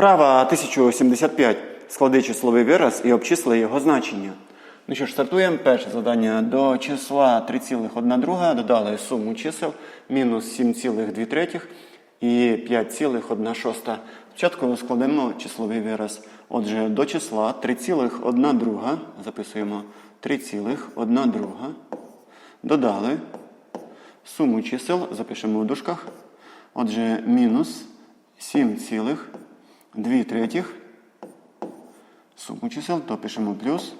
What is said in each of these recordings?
Вправа 1075. Склади числовий вираз і обчисли його значення. Ну що ж, стартуємо. Перше завдання. До числа 3,1 додали суму чисел мінус 7,2 і 5,1. Спочатку складемо числовий вираз. Отже, до числа 3,1 записуємо 3,1 додали суму чисел, запишемо у дужках. Отже, мінус 7,2 третіх. Суму чисел, то пишемо плюс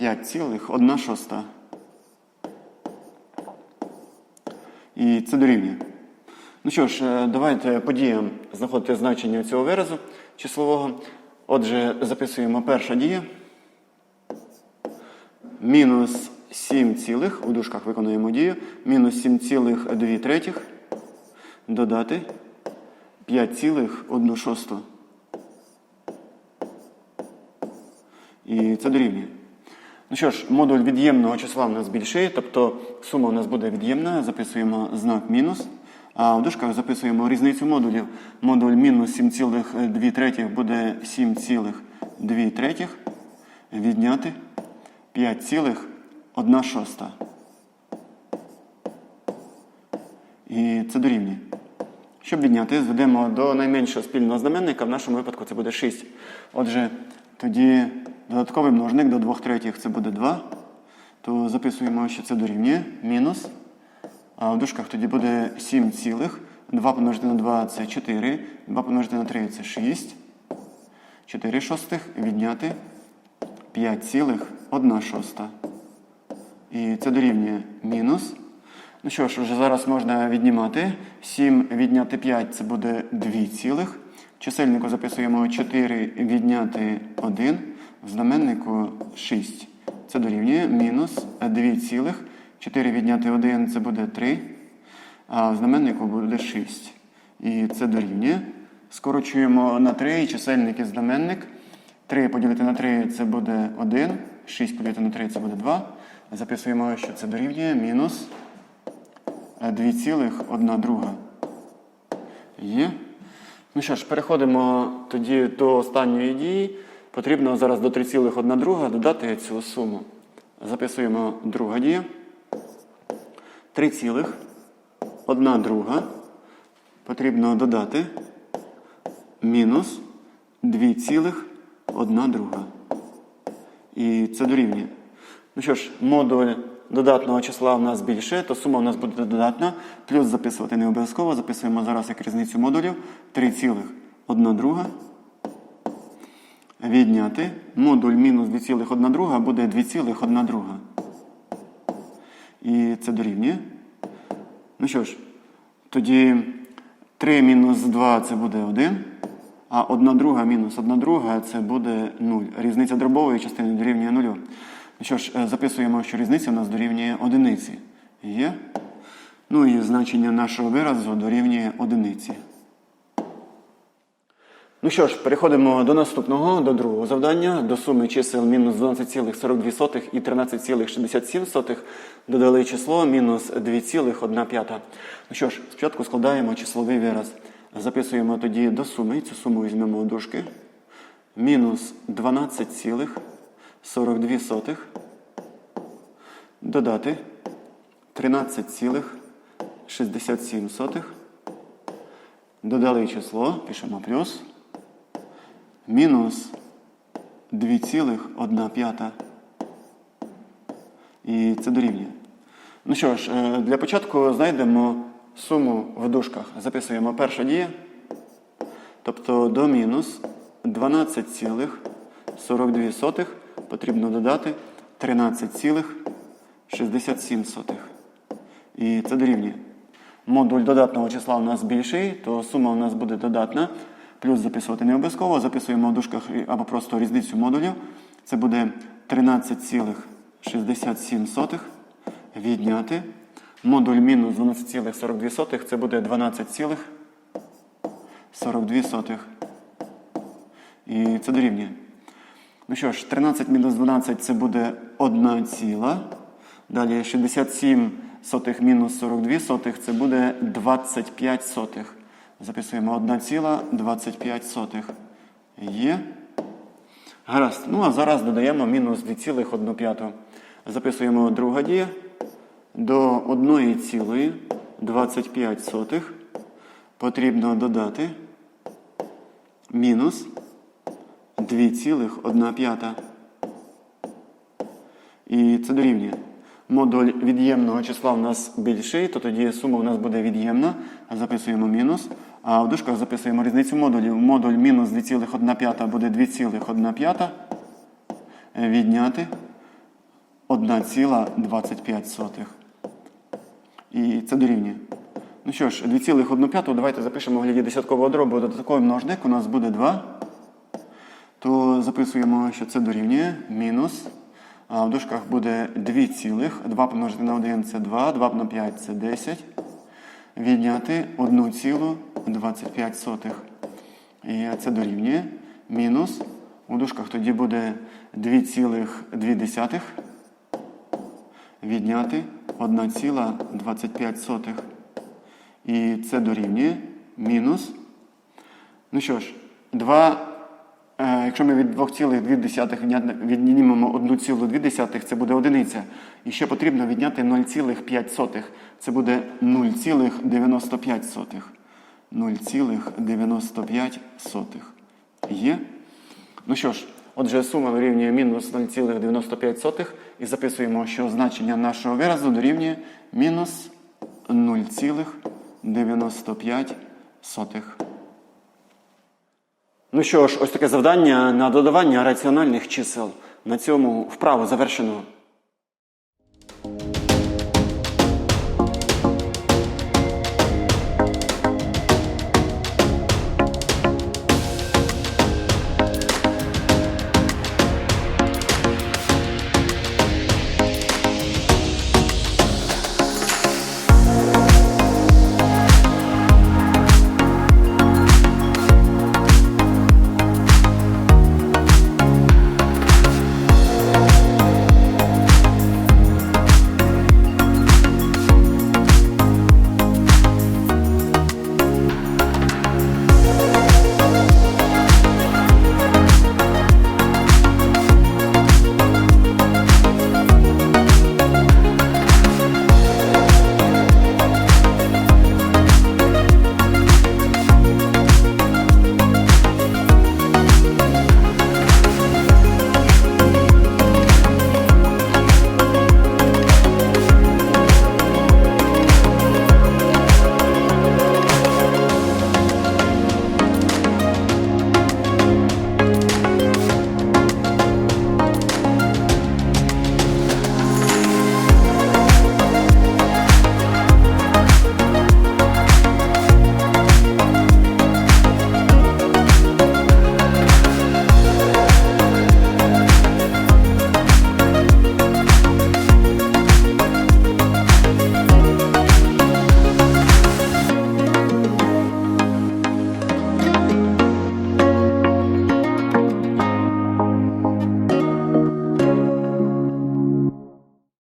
5,1 шоста. І це дорівнює. Ну що ж, е, давайте подіям знаходити значення цього виразу числового. Отже, записуємо перша дія. Мінус 7, цілих, у дужках виконуємо дію. Мінус 7,2 третіх. Додати 5,1 шосту. І це дорівнює. Ну що ж, модуль від'ємного числа в нас більший, тобто сума у нас буде від'ємна, записуємо знак мінус. А в дужках записуємо різницю модулів. Модуль мінус 7,2 третіх буде 7,2 третіх. Відняти 5,1 шоста. І це дорівнює. Щоб відняти, зведемо до найменшого спільного знаменника, в нашому випадку це буде 6. Отже, тоді додатковий множник до 2 третіх це буде 2. То записуємо, що це дорівнює мінус. А в дужках тоді буде 7 цілих. 2 помножити на 2 це 4. 2 помножити на 3 це 6. 4 шостих відняти 5 цілих 1 шоста. І це дорівнює мінус. Ну що ж, вже зараз можна віднімати. 7 відняти 5 це буде 2 цілих. Чисельнику записуємо 4 відняти 1. Знаменнику 6. Це дорівнює мінус 2 цілих. 4 відняти 1 це буде 3. А в знаменнику буде 6. І це дорівнює. Скорочуємо на 3 чисельник і знаменник. 3 поділити на 3 це буде 1. 6 поділити на 3 це буде 2. Записуємо, що це дорівнює мінус 2,1 друга. Є. Ну що ж, переходимо тоді до останньої дії. Потрібно зараз до 3,1 друга додати цю суму. Записуємо друга дія. 3,1 друга. Потрібно додати мінус 2,1 друга. І це дорівнює. Ну що ж, модуль додатного числа у нас більше, то сума у нас буде додатна. Плюс записувати не обов'язково. Записуємо зараз як різницю модулів. 3,1 друга. Відняти. Модуль мінус 2,1 друга буде 2,1 друга. І це дорівнює. Ну що ж, тоді 3 мінус 2 це буде 1. А 1 друга мінус 1 друга це буде 0. Різниця дробової частини дорівнює 0. Ну що ж, е, записуємо, що різниця у нас дорівнює одиниці. Є. Ну і значення нашого виразу дорівнює одиниці. Ну що ж, переходимо до наступного, до другого завдання. До суми чисел мінус 12,42 і 13,67 додали число мінус 2,1. Ну що ж, спочатку складаємо числовий вираз. Записуємо тоді до суми. Цю суму візьмемо у дужки. Мінус 12,42 додати 13,67. Додали число, пишемо плюс. Мінус 2,1. І це дорівнює. Ну що ж, е, для початку знайдемо суму в дужках. Записуємо перша дія. Тобто до мінус 12,42 потрібно додати 13,67. І це дорівнює. Модуль додатного числа у нас більший, то сума у нас буде додатна. Плюс записувати не обов'язково. Записуємо в дужках або просто різницю модулів. Це буде 13,67 відняти. Модуль мінус 12,42 це буде 12,42. І це дорівнює. Ну що ж, 13 мінус 12 це буде 1 ціла. Далі 67 сотих мінус 42 сотих це буде 25 сотих. Записуємо 1 ціла 25 сотих. Є. Гаразд. Ну а зараз додаємо мінус 2,1. Записуємо друга дія. До 1,25 потрібно додати мінус 2,1. І це дорівнює. Модуль від'ємного числа у нас більший, то тоді сума у нас буде від'ємна. Записуємо мінус. А в дужках записуємо різницю модулів. Модуль мінус 2,1 буде 2,1 відняти 1,25. І це дорівнює. Ну що ж, 2,1 давайте запишемо в вигляді десяткового дробу. Додатковий множник у нас буде 2. То записуємо, що це дорівнює мінус. А в дужках буде 2 цілих. 2 помножити на 1 це 2, 2 на 5 це 10. Відняти 1,25. І це дорівнює. Мінус. У дужках тоді буде 2,2. Відняти 1,25. І це дорівнює мінус. Ну що ж, 2, е, якщо ми від 2,2 відняти- віднімемо 1,2, це буде одиниця. І ще потрібно відняти 0,5. Це буде 0,95. 0,95. Є? Ну що ж, отже, сума дорівнює мінус 0,95 і записуємо, що значення нашого виразу дорівнює мінус 0,95. Ну що ж, ось таке завдання на додавання раціональних чисел. На цьому вправу завершено.